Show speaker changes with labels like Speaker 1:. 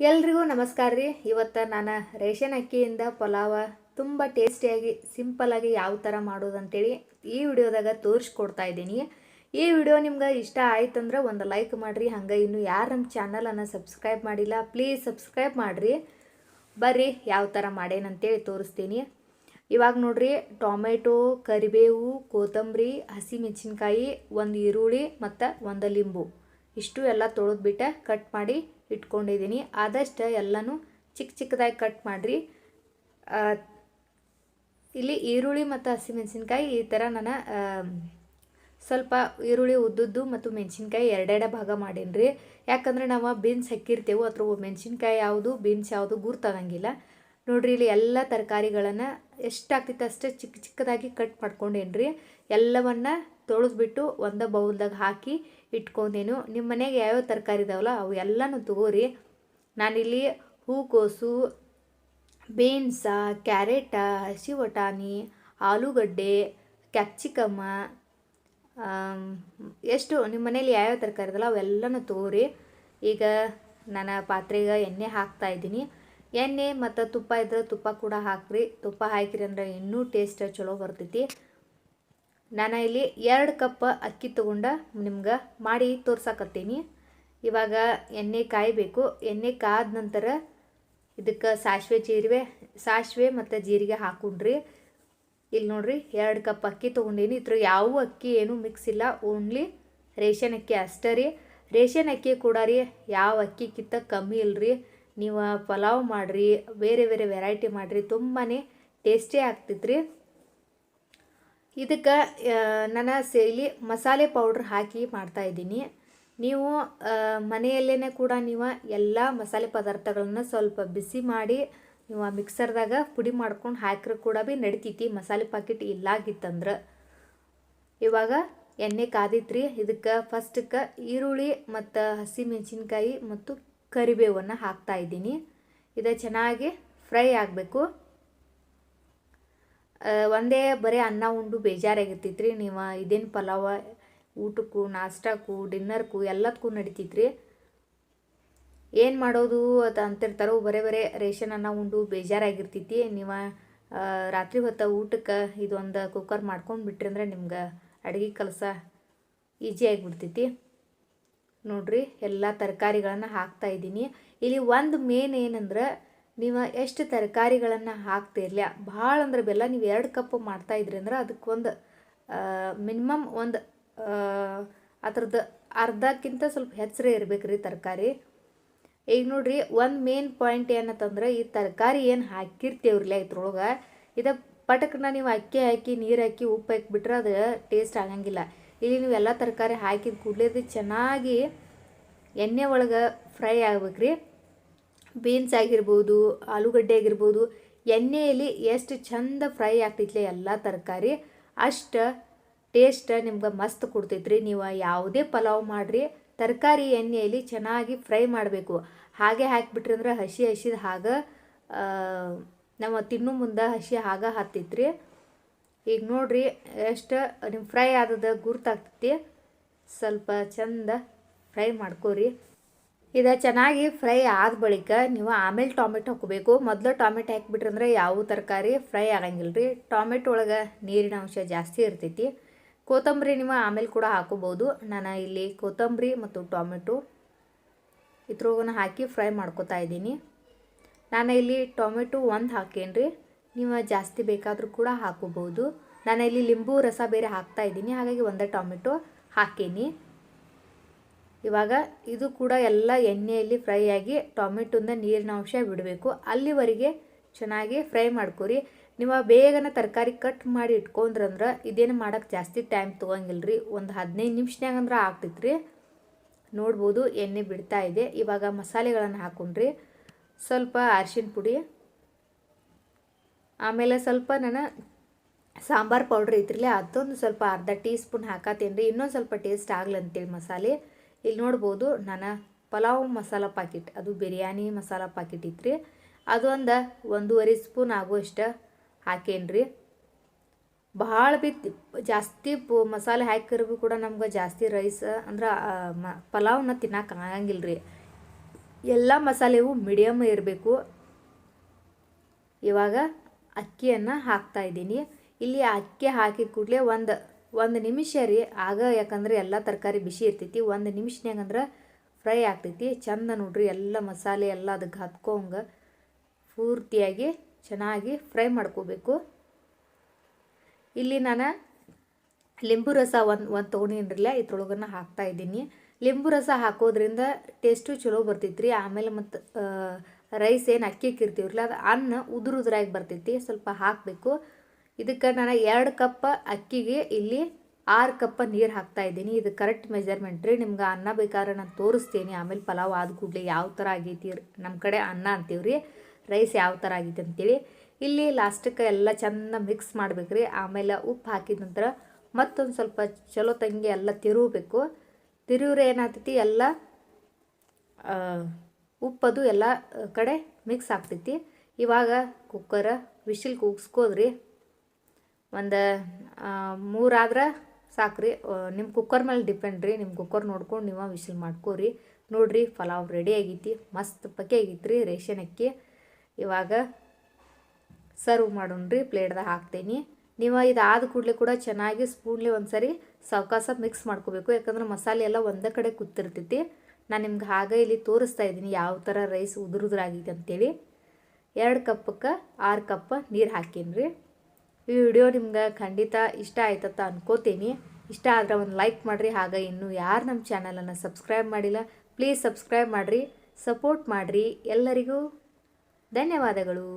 Speaker 1: ಎಲ್ರಿಗೂ ನಮಸ್ಕಾರ ರೀ. ಇವತ್ತು ನಾನು ರೇಷನ್ ಅಕ್ಕಿಯಿಂದ ಪಲಾವ ತುಂಬ ಟೇಸ್ಟಿಯಾಗಿ ಸಿಂಪಲಾಗಿ ಯಾವ ಥರ ಮಾಡೋದು ಅಂತೇಳಿ ಈ ವಿಡಿಯೋದಾಗ ತೋರಿಸ್ಕೊಡ್ತಾ ಇದ್ದೀನಿ. ಈ ವಿಡಿಯೋ ನಿಮ್ಗೆ ಇಷ್ಟ ಆಯ್ತಂದ್ರೆ ಒಂದು ಲೈಕ್ ಮಾಡಿರಿ. ಹಂಗೆ ಇನ್ನು ಯಾರು ನಮ್ಮ ಚಾನಲನ್ನು ಸಬ್ಸ್ಕ್ರೈಬ್ ಮಾಡಿಲ್ಲ ಪ್ಲೀಸ್ ಸಬ್ಸ್ಕ್ರೈಬ್ ಮಾಡಿರಿ. ಬರ್ರಿ ಯಾವ ಥರ ಮಾಡೇನಂತೇಳಿ ತೋರಿಸ್ತೀನಿ. ಇವಾಗ ನೋಡ್ರಿ ಟೊಮೆಟೊ ಕರಿಬೇವು, ಕೊತ್ತಂಬರಿ, ಹಸಿಮೆಣಸಿನ್ಕಾಯಿ, ಒಂದು ಈರುಳ್ಳಿ ಮತ್ತು ಒಂದು ಲಿಂಬು. ಇಷ್ಟು ಎಲ್ಲ ತೊಳೆದ್ಬಿಟ್ಟು ಕಟ್ ಮಾಡಿ ಇಟ್ಕೊಂಡಿದ್ದೀನಿ. ಆದಷ್ಟು ಎಲ್ಲನೂ ಚಿಕ್ಕ ಚಿಕ್ಕದಾಗಿ ಕಟ್ ಮಾಡಿರಿ. ಇಲ್ಲಿ ಈರುಳ್ಳಿ ಮತ್ತು ಹಸಿಮೆಣಸಿನ್ಕಾಯಿ ಈ ಥರ ನಾನು ಸ್ವಲ್ಪ ಈರುಳ್ಳಿ ಉದ್ದುದ್ದು ಮತ್ತು ಮೆಣಸಿನ್ಕಾಯಿ ಎರಡೆರಡು ಭಾಗ ಮಾಡೀನಿ ಯಾಕಂದ್ರೆ ನಾವು ಬೀನ್ಸ್ ಹಾಕಿರ್ತೇವೆ, ಅದ್ರ ಮೆಣಸಿನ್ಕಾಯಿ ಯಾವುದು, ಬೀನ್ಸ್ ಯಾವುದು ಗುರ್ತಾಗಂಗಿಲ್ಲ ನೋಡ್ರಿ, ಇಲ್ಲಿ ಎಲ್ಲ ತರಕಾರಿಗಳನ್ನು ಎಷ್ಟಾಗ್ತಿತ್ತು ಅಷ್ಟೇ ಚಿಕ್ಕ ಚಿಕ್ಕದಾಗಿ ಕಟ್ ಮಾಡ್ಕೊಂಡೇನ್ರಿ. ಎಲ್ಲವನ್ನು ತೊಳೆದ್ಬಿಟ್ಟು ಒಂದು ಬೌಲ್ದಾಗ ಹಾಕಿ ಇಟ್ಕೊಂಡೇನು. ನಿಮ್ಮ ಮನೆಗೆ ಯಾವ್ಯಾವ ತರಕಾರಿ ಇದಾವಲ್ಲ, ಅವು ಎಲ್ಲನೂ ತಗೋರಿ. ನಾನಿಲ್ಲಿ ಹೂಕೋಸು, ಬೀನ್ಸ, ಕ್ಯಾರೆಟ ಹಸಿ ಬಟಾಣಿ ಆಲೂಗಡ್ಡೆ, ಕ್ಯಾಪ್ಸಿಕಮ್ಮ ಎಷ್ಟು ನಿಮ್ಮ ಮನೇಲಿ ಯಾವ್ಯಾವ ತರಕಾರಿ ಇದಲ್ಲ ಅವೆಲ್ಲನೂ ತಗೋರಿ. ಈಗ ನಾನು ಪಾತ್ರೆಗೆ ಎಣ್ಣೆ ಹಾಕ್ತಾ ಇದ್ದೀನಿ. ಎಣ್ಣೆ ಮತ್ತು ತುಪ್ಪ ಇದ್ರೆ ತುಪ್ಪ ಕೂಡ ಹಾಕ್ರಿ. ತುಪ್ಪ ಹಾಕಿರಿ ಅಂದ್ರೆ ಇನ್ನೂ ಟೇಸ್ಟ್ ಚಲೋ ಬರ್ತೈತಿ. ನಾನು ಇಲ್ಲಿ ಎರಡು ಕಪ್ ಅಕ್ಕಿ ತೊಗೊಂಡು ನಿಮ್ಗೆ ಮಾಡಿ ತೋರ್ಸಾಕತ್ತೀನಿ. ಇವಾಗ ಎಣ್ಣೆ ಕಾಯಬೇಕು. ಎಣ್ಣೆ ಕಾದ ನಂತರ ಇದಕ್ಕೆ ಸಾಸಿವೆ ಜೀರಿಗೆ ಸಾಸಿವೆ ಮತ್ತು ಜೀರಿಗೆ ಹಾಕೊಂಡ್ರಿ ಇಲ್ಲಿ ನೋಡ್ರಿ ಎರಡು ಕಪ್ ಅಕ್ಕಿ ತೊಗೊಂಡೀನಿ. ಇದ್ರ ಯಾವ ಅಕ್ಕಿ ಏನು ಮಿಕ್ಸ್ ಇಲ್ಲ. ಓನ್ಲಿ ರೇಷನ್ ಅಕ್ಕಿ ಅಷ್ಟೇ ರೀ. ರೇಷನ್ ಅಕ್ಕಿ ಕೂಡ ರೀ ಯಾವ ಅಕ್ಕಿಕ್ಕಿಂತ ಕಮ್ಮಿ ಇಲ್ರಿ. ನೀವು ಪಲಾವ್ ಮಾಡಿರಿ, ಬೇರೆ ಬೇರೆ ವೆರೈಟಿ ಮಾಡಿರಿ. ತುಂಬಾ ಟೇಸ್ಟಿ ಆಗ್ತೈತ್ರಿ. ಇದಕ್ಕೆ ನಾನು ಸೇಲಿ ಮಸಾಲೆ ಪೌಡ್ರ್ ಹಾಕಿ ಮಾಡ್ತಾ ಇದ್ದೀನಿ. ನೀವು ಮನೆಯಲ್ಲೇ ಕೂಡ ನೀವು ಎಲ್ಲ ಮಸಾಲೆ ಪದಾರ್ಥಗಳನ್ನ ಸ್ವಲ್ಪ ಬಿಸಿ ಮಾಡಿ, ನೀವು ಮಿಕ್ಸರ್ದಾಗ ಪುಡಿ ಮಾಡ್ಕೊಂಡು ಹಾಕಿದ್ರೆ ಕೂಡ ಭೀ ನಡಿತೈತಿ, ಮಸಾಲೆ ಪಾಕೆಟ್ ಇಲ್ಲಾಗಿತ್ತಂದ್ರೆ. ಇವಾಗ ಎಣ್ಣೆ ಕಾದಿತ್ರಿ, ಇದಕ್ಕೆ ಫಸ್ಟಕ್ಕೆ ಈರುಳ್ಳಿ ಮತ್ತು ಹಸಿಮೆಣಸಿನ್ಕಾಯಿ ಮತ್ತು ಕರಿಬೇವನ್ನು ಹಾಕ್ತಾ ಇದ್ದೀನಿ. ಇದು ಚೆನ್ನಾಗಿ ಫ್ರೈ ಆಗಬೇಕು. ಒಂದೇ ಬರೀ ಅನ್ನ, ಉಂಡು ಬೇಜಾರಾಗಿರ್ತೈತ್ರಿ. ನೀವು ಇದೇನು ಪಲಾವ, ಊಟಕ್ಕೂ, ನಾಷ್ಟಕ್ಕೂ, ಡಿನ್ನರ್ಗೂ ಎಲ್ಲದಕ್ಕೂ ನಡಿತೈತ್ರಿ. ಏನು ಮಾಡೋದು ಅದು ಅಂತಿರ್ತಾರೋ, ಬರೇ ಬರೇ ರೇಷನ್ ಅನ್ನ, ಉಂಡು ಬೇಜಾರಾಗಿರ್ತೈತಿ ನೀವು ರಾತ್ರಿ ಹೊತ್ತು ಊಟಕ್ಕೆ ಇದೊಂದು ಕುಕ್ಕರ್ ಮಾಡ್ಕೊಂಡ್ಬಿಟ್ರಿ ಅಂದ್ರೆ ನಿಮ್ಗೆ ಅಡುಗೆ ಕೆಲಸ ಈಜಿ ಆಗಿಬಿಡ್ತೈತಿ ನೋಡ್ರಿ, ಎಲ್ಲ ತರಕಾರಿಗಳನ್ನು ಹಾಕ್ತಾ ಇದ್ದೀನಿ. ಇಲ್ಲಿ ಒಂದು ಮೇನ್ ಏನಂದ್ರೆ ನೀವು ಎಷ್ಟು ತರಕಾರಿಗಳನ್ನು ಹಾಕ್ತಿರ್ಲ, ಭಾಳ ಅಂದ್ರೆ ಬೆಲ್ಲ ನೀವು ಎರಡು ಕಪ್ ಮಾಡ್ತಾ ಇದ್ರಿ ಅಂದ್ರೆ ಅದಕ್ಕೆ ಒಂದು ಮಿನಿಮಮ್ ಒಂದು ಅದ್ರದ್ದು ಅರ್ಧಕ್ಕಿಂತ ಸ್ವಲ್ಪ ಹೆಚ್ಚರೇ ಇರ್ಬೇಕು ರೀ ತರಕಾರಿ. ಈಗ ನೋಡ್ರಿ, ಒಂದು ಮೇನ್ ಪಾಯಿಂಟ್ ಏನಂತಂದ್ರೆ ಈ ತರಕಾರಿ ಏನು ಹಾಕಿರ್ತೀವ್ರಲ್ಲ ಇದ್ರೊಳಗೆ, ಇದು ಪಟಕ್ನ ನೀವು ಅಕ್ಕಿ ಹಾಕಿ, ನೀರು ಹಾಕಿ, ಉಪ್ಪು ಹಾಕಿಬಿಟ್ರೆ ಅದು ಟೇಸ್ಟ್ ಆಗಂಗಿಲ್ಲ. ಇಲ್ಲಿ ನೀವು ಎಲ್ಲ ತರಕಾರಿ ಹಾಕಿದ ಕೂಡಲೇ ಚೆನ್ನಾಗಿ ಎಣ್ಣೆ ಒಳಗೆ ಫ್ರೈ ಆಗ್ಬೇಕ್ರಿ. ಬೀನ್ಸ್ ಆಗಿರ್ಬೋದು, ಆಲೂಗಡ್ಡೆ ಆಗಿರ್ಬೋದು, ಎಣ್ಣೆಯಲ್ಲಿ ಎಷ್ಟು ಚಂದ ಫ್ರೈ ಆಗ್ತೈತ್ಲೆ ಎಲ್ಲ ತರಕಾರಿ, ಅಷ್ಟು ಟೇಸ್ಟ್ ನಿಮ್ಗೆ ಮಸ್ತ್ ಕೊಡ್ತೈತ್ರಿ. ನೀವು ಯಾವುದೇ ಪಲಾವ್ ಮಾಡಿರಿ, ತರಕಾರಿ ಎಣ್ಣೆಯಲ್ಲಿ ಚೆನ್ನಾಗಿ ಫ್ರೈ ಮಾಡಬೇಕು. ಹಾಗೆ ಹಾಕಿಬಿಟ್ರಿ ಅಂದ್ರೆ ಹಸಿ ಹಸಿದ ಹಾಗೆ ನಮ್ಮ ತಿನ್ನೋ ಮುಂದೆ ಹಸಿ ಹಾಗೆ ಹತ್ತೈತ್ರಿ. ಈಗ ನೋಡಿರಿ ಎಷ್ಟು ನಿಮ್ಮ ಫ್ರೈ ಆದದ ಗುರ್ತಾಗ್ತೈತಿ. ಸ್ವಲ್ಪ ಚಂದ ಫ್ರೈ ಮಾಡ್ಕೋರಿ. ಇದು ಚೆನ್ನಾಗಿ ಫ್ರೈ ಆದ ಬಳಿಕ ನೀವು ಆಮೇಲೆ ಟೊಮೆಟೊ ಹಾಕಬೇಕು. ಮೊದಲು ಟೊಮೆಟೊ ಹಾಕಿಬಿಟ್ರಿ ಅಂದರೆ ಯಾವ ತರಕಾರಿ ಫ್ರೈ ಆಗಂಗಿಲ್ಲ ರೀ ಟೊಮೆಟೊ ಒಳಗೆ ನೀರಿನ ಅಂಶ ಜಾಸ್ತಿ ಇರ್ತೈತಿ. ಕೊತ್ತಂಬರಿ ನೀವು ಆಮೇಲೆ ಕೂಡ ಹಾಕೋಬೋದು. ನಾನು ಇಲ್ಲಿ ಕೊತ್ತಂಬರಿ ಮತ್ತು ಟೊಮೆಟೊ ಇದ್ರೊಳಗನ ಹಾಕಿ ಫ್ರೈ ಮಾಡ್ಕೋತಾ ಇದ್ದೀನಿ. ನಾನು ಇಲ್ಲಿ ಟೊಮೆಟೊ ಒಂದು ಹಾಕೇನ್ರಿ. ನೀವು ಜಾಸ್ತಿ ಬೇಕಾದರೂ ಕೂಡ ಹಾಕೋಬೋದು. ನಾನು ಇಲ್ಲಿ ಲಿಂಬು ರಸ ಬೇರೆ ಹಾಕ್ತಾ ಇದ್ದೀನಿ. ಹಾಗಾಗಿ ಒಂದೇ ಟೊಮೆಟೊ ಹಾಕೀನಿ. ಇವಾಗ ಇದು ಕೂಡ ಎಲ್ಲ ಎಣ್ಣೆಯಲ್ಲಿ ಫ್ರೈ ಆಗಿ ಟೊಮೆಟೊಂದ ನೀರಿನ ಅಂಶ ಬಿಡಬೇಕು. ಅಲ್ಲಿವರೆಗೆ ಚೆನ್ನಾಗಿ ಫ್ರೈ ಮಾಡ್ಕೊರಿ. ನೀವು ಬೇಗನೆ ತರಕಾರಿ ಕಟ್ ಮಾಡಿ ಇಟ್ಕೊಂಡ್ರಂದ್ರೆ ಇದೇನು ಮಾಡೋಕ್ಕೆ ಜಾಸ್ತಿ ಟೈಮ್ ತೊಗೊಂಗಿಲ್ಲ ರೀ ಒಂದು ಹದಿನೈದು ನಿಮಿಷನಾಗ ಅಂದ್ರೆ ಆಗ್ತೈತ್ರಿ. ನೋಡ್ಬೋದು, ಎಣ್ಣೆ ಬಿಡ್ತಾ ಇದೆ. ಇವಾಗ ಮಸಾಲೆಗಳನ್ನು ಹಾಕೊಂಡ್ರಿ. ಸ್ವಲ್ಪ ಅರಿಶಿನ ಪುಡಿ, ಆಮೇಲೆ ಸ್ವಲ್ಪ ನಾನು ಸಾಂಬಾರು ಪೌಡ್ರ್ ಐತ್ರಿಲ್ಲ ಅದೊಂದು ಸ್ವಲ್ಪ ಅರ್ಧ ಟೀ ಸ್ಪೂನ್ ಹಾಕತ್ತೇನೆ ರೀ. ಇನ್ನೊಂದು ಸ್ವಲ್ಪ ಟೇಸ್ಟ್ ಆಗ್ಲಿ ಅಂತೇಳಿ ಮಸಾಲೆ. ಇಲ್ಲಿ ನೋಡ್ಬೋದು ನಾನು ಪಲಾವ್ ಮಸಾಲ ಪಾಕಿಟ್. ಅದು ಬಿರಿಯಾನಿ ಮಸಾಲ ಪಾಕಿಟ್ ಇತ್ತು ರೀ ಅದೊಂದು ಒಂದೂವರೆ ಸ್ಪೂನ್ ಆಗುವಷ್ಟು ಹಾಕೇನ್ರಿ. ಭಾಳ ಬಿ ಜಾಸ್ತಿ ಪು ಮಸಾಲೆ ಹಾಕಿರ್ಬಿ ಕೂಡ ನಮ್ಗೆ ಜಾಸ್ತಿ ರೈಸ್ ಅಂದ್ರೆ ಮ, ಪಲಾವ್ನ ತಿನ್ನಕ್ಕೆ ಆಗಂಗಿಲ್ಲ ರೀ ಎಲ್ಲ ಮಸಾಲೆವು ಮೀಡಿಯಮ್ ಇರಬೇಕು. ಇವಾಗ ಅಕ್ಕಿಯನ್ನು ಹಾಕ್ತಾ ಇದ್ದೀನಿ. ಇಲ್ಲಿ ಅಕ್ಕಿ ಹಾಕಿದ ಕೂಡಲೇ ಒಂದು ಒಂದು ನಿಮಿಷ ರೀ. ಆಗ ಯಾಕಂದ್ರೆ ಎಲ್ಲ ತರಕಾರಿ ಬಿಸಿ ಇರ್ತೈತಿ. ಒಂದು ನಿಮಿಷನ್ಯಾಗ ಅಂದ್ರೆ ಫ್ರೈ ಆಗ್ತೈತಿ. ಚಂದ ನೋಡ್ರಿ ಎಲ್ಲ ಮಸಾಲೆ ಎಲ್ಲ ಅದಕ್ಕೆ ಹತ್ಕೊಂಗ ಪೂರ್ತಿಯಾಗಿ ಚೆನ್ನಾಗಿ ಫ್ರೈ ಮಾಡ್ಕೋಬೇಕು. ಇಲ್ಲಿ ನಾನು ಲಿಂಬು ರಸ ಒಂದು ಒಂದು ತೊಗೊಂಡಿನ್ರಲ್ಲ ಇದ್ರೊಳಗನ್ನ ಹಾಕ್ತಾ ಇದ್ದೀನಿ. ಲಿಂಬು ರಸ ಹಾಕೋದ್ರಿಂದ ಟೇಸ್ಟು ಚಲೋ ಬರ್ತೈತ್ರಿ. ಆಮೇಲೆ ಮತ್ತು ರೈಸ್ ಏನು ಅಕ್ಕಿ ಇಕ್ಕಿರ್ತೀವ್ರಲ್ಲ ಅದು ಅನ್ನ ಉದುರುದ್ರಾಗಿ ಬರ್ತೈತಿ. ಸ್ವಲ್ಪ ಹಾಕಬೇಕು. ಇದಕ್ಕೆ ನಾನು ಎರಡು ಕಪ್ ಅಕ್ಕಿಗೆ ಇಲ್ಲಿ ಆರು ಕಪ್ ನೀರು ಹಾಕ್ತಾ ಇದ್ದೀನಿ. ಇದು ಕರೆಕ್ಟ್ ಮೆಜರ್ಮೆಂಟ್ ರೀ. ನಿಮ್ಗೆ ಅನ್ನ ಬೇಕಾದ್ರೆ ನಾನು ತೋರಿಸ್ತೀನಿ. ಆಮೇಲೆ ಪಲಾವ್ ಆದ ಕೂಡಲೇ ಯಾವ ಥರ ಆಗೈತಿ ನಮ್ಮ ಕಡೆ ಅನ್ನ ಅಂತೀವ್ರಿ ರೈಸ್ ಯಾವ ಥರ ಆಗೈತಿ ಅಂತೇಳಿ. ಇಲ್ಲಿ ಲಾಸ್ಟಕ್ಕೆ ಎಲ್ಲ ಚೆಂದ ಮಿಕ್ಸ್ ಮಾಡ್ಬೇಕು ರೀ ಆಮೇಲೆ ಉಪ್ಪು ಹಾಕಿದ ನಂತರ ಮತ್ತೊಂದು ಸ್ವಲ್ಪ ಚಲೋ ತಂಗಿ ಎಲ್ಲ ತಿರುಗಬೇಕು. ತಿರುವ್ರೆ ಏನಾಗ್ತೈತಿ? ಎಲ್ಲ ಉಪ್ಪದು ಎಲ್ಲ ಕಡೆ ಮಿಕ್ಸ್ ಆಗ್ತೈತಿ. ಇವಾಗ ಕುಕ್ಕರ್ ವಿಶಿಲ್ ಕೂಗಿಸ್ಕೋದ್ರಿ. ಒಂದು ಮೂರಾದ್ರೆ ಸಾಕ್ರಿ. ನಿಮ್ಮ ಕುಕ್ಕರ್ ಮೇಲೆ ಡಿಪೆಂಡ್ ರೀ. ನಿಮ್ಮ ಕುಕ್ಕರ್ ನೋಡ್ಕೊಂಡು ನೀವು ವಿಶಿಲ್ ಮಾಡ್ಕೋರಿ. ನೋಡ್ರಿ, ಪಲಾವ್ ರೆಡಿ ಆಗೈತಿ, ಮಸ್ತ್ ಪಕ್ಕೆ ಆಗೈತಿ ರೀ ರೇಷನ್ ಅಕ್ಕಿ. ಇವಾಗ ಸರ್ವ್ ಮಾಡೋಣ ರೀ ಪ್ಲೇಟ್ದಾಗ ಹಾಕ್ತೀನಿ. ನೀವು ಇದಾದ ಕೂಡಲೇ ಕೂಡ ಚೆನ್ನಾಗಿ ಸ್ಪೂನ್ಲಿ ಒಂದ್ಸರಿ ಸಾವಕಾಸ ಮಿಕ್ಸ್ ಮಾಡ್ಕೋಬೇಕು. ಯಾಕಂದ್ರೆ ಮಸಾಲೆ ಎಲ್ಲ ಒಂದೇ ಕಡೆ ಕೂತಿರ್ತೈತಿ. ನಾನು ನಿಮ್ಗೆ ಹಾಗೆ ಇಲ್ಲಿ ತೋರಿಸ್ತಾ ಇದ್ದೀನಿ, ಯಾವ ಥರ ರೈಸ್ ಉದುರುದ್ರಾಗೈತೆ ಅಂತೇಳಿ. ಎರಡು ಕಪ್ಪಕ್ಕೆ ಆರು ಕಪ್ ನೀರು ಹಾಕೀನಿ ರೀ ಈ ವಿಡಿಯೋ ನಿಮ್ಗೆ ಖಂಡಿತ ಇಷ್ಟ ಆಯ್ತತ್ತ ಅನ್ಕೋತೀನಿ. ಇಷ್ಟ ಆದರೆ ಒಂದು ಲೈಕ್ ಮಾಡಿರಿ. ಹಾಗೆ ಇನ್ನೂ ಯಾರು ನಮ್ಮ ಚಾನಲನ್ನು ಸಬ್ಸ್ಕ್ರೈಬ್ ಮಾಡಿಲ್ಲ, ಪ್ಲೀಸ್ ಸಬ್ಸ್ಕ್ರೈಬ್ ಮಾಡಿರಿ, ಸಪೋರ್ಟ್ ಮಾಡಿರಿ ಎಲ್ಲರಿಗೂ. ಧನ್ಯವಾದಗಳು.